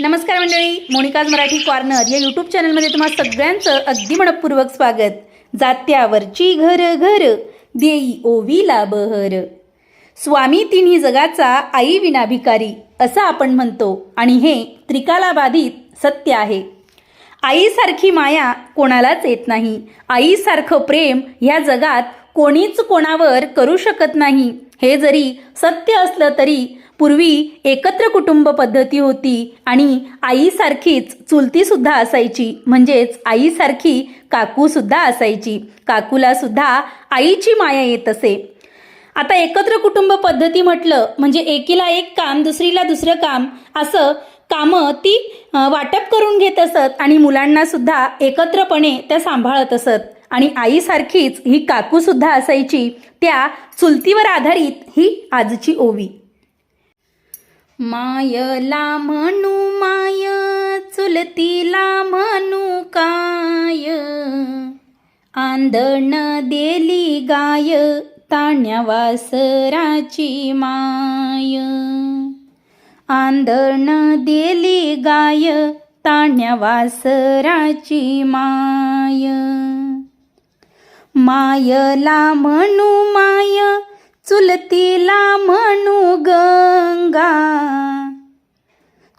नमस्कार मंडळी मोनिकाज मराठी कॉर्नर या यूट्यूब चॅनलमध्ये तुम्हा सगळ्यांचं अगदी मनपूर्वक स्वागत. जात्यावरची घर घर देई ओवीला बहर. स्वामी तिन्ही जगाचा आई विना भिकारी असं आपण म्हणतो. आणि हे त्रिकालाबाधित सत्य आहे. आईसारखी माया कोणालाच येत नाही. आईसारखं प्रेम ह्या जगात कोणीच कोणावर करू शकत नाही. हे जरी सत्य असलं तरी पूर्वी एकत्र कुटुंब पद्धती होती आणि आईसारखीच चुलतीसुद्धा असायची. म्हणजेच आईसारखी काकूसुद्धा असायची. काकूला सुद्धा आईची माया येत असे. आता एकत्र कुटुंब पद्धती म्हटलं म्हणजे एकीला एक काम दुसरीला दुसरं काम असं कामं ती वाटप करून घेत असत आणि मुलांना सुद्धा एकत्रपणे त्या सांभाळत असत. आणि आईसारखीच ही काकूसुद्धा असायची त्या चुलतीवर आधारित ही आजची ओवी. मायला म्हणू माय चुलतीला म्हणू काय? आंदण देली गाय ताण्या वासराची माय. आंदण देली गाय ताण्या वासराची माय. मायला म्हणू माय चुलतीला म्हणू गंगा.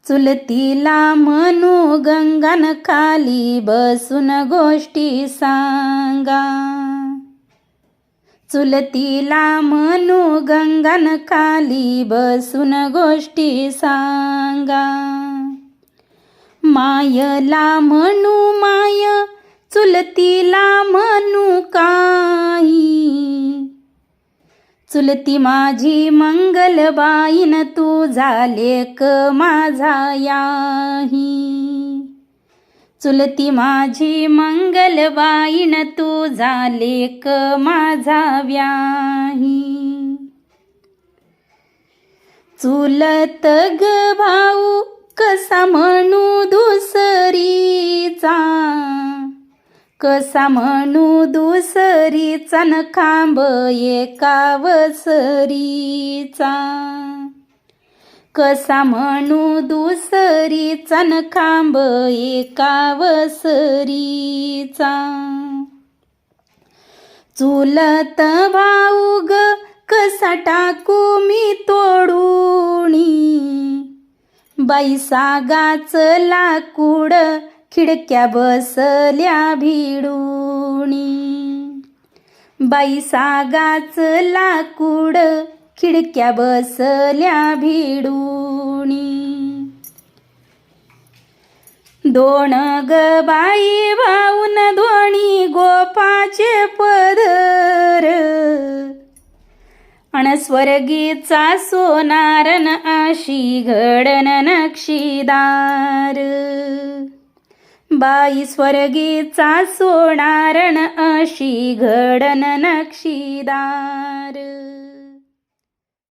चुलतीला म्हणू गंगान खाली बसून गोष्टी सांगा. चुलतीला म्हणू गंगान खाली बसून गोष्टी सांगा. मायला म्हणू माय चुलतीला म्हणू काही. चुलती माझी मंगलबाईन तू झाले क माझा याही. चुलती माझी मंगलबाईन तू झाले क माझा व्याही. चुलत ग भाऊ कसा म्हणू दुसरीचा? कसा म्हणू दुसरीचा न खांब एका वसरीचा कसा म्हणू दुसरीचा न खांब एका वसरीचा चुलत भाऊ ग कसा टाकू मी तोडूणी बाई सागाच लाकूड खिडक्या बसल्या भिडूणी बाई लाकूड खिडक्या बसल्या भिडूणी दोन ग बाई वाऊन दोणी गोपाचे पदर. अणस्वर्गीचा सोनारन आशी घडन नक्षीदार. बाई स्वर्गीचा सोनारण अशी घडन नक्षीदार.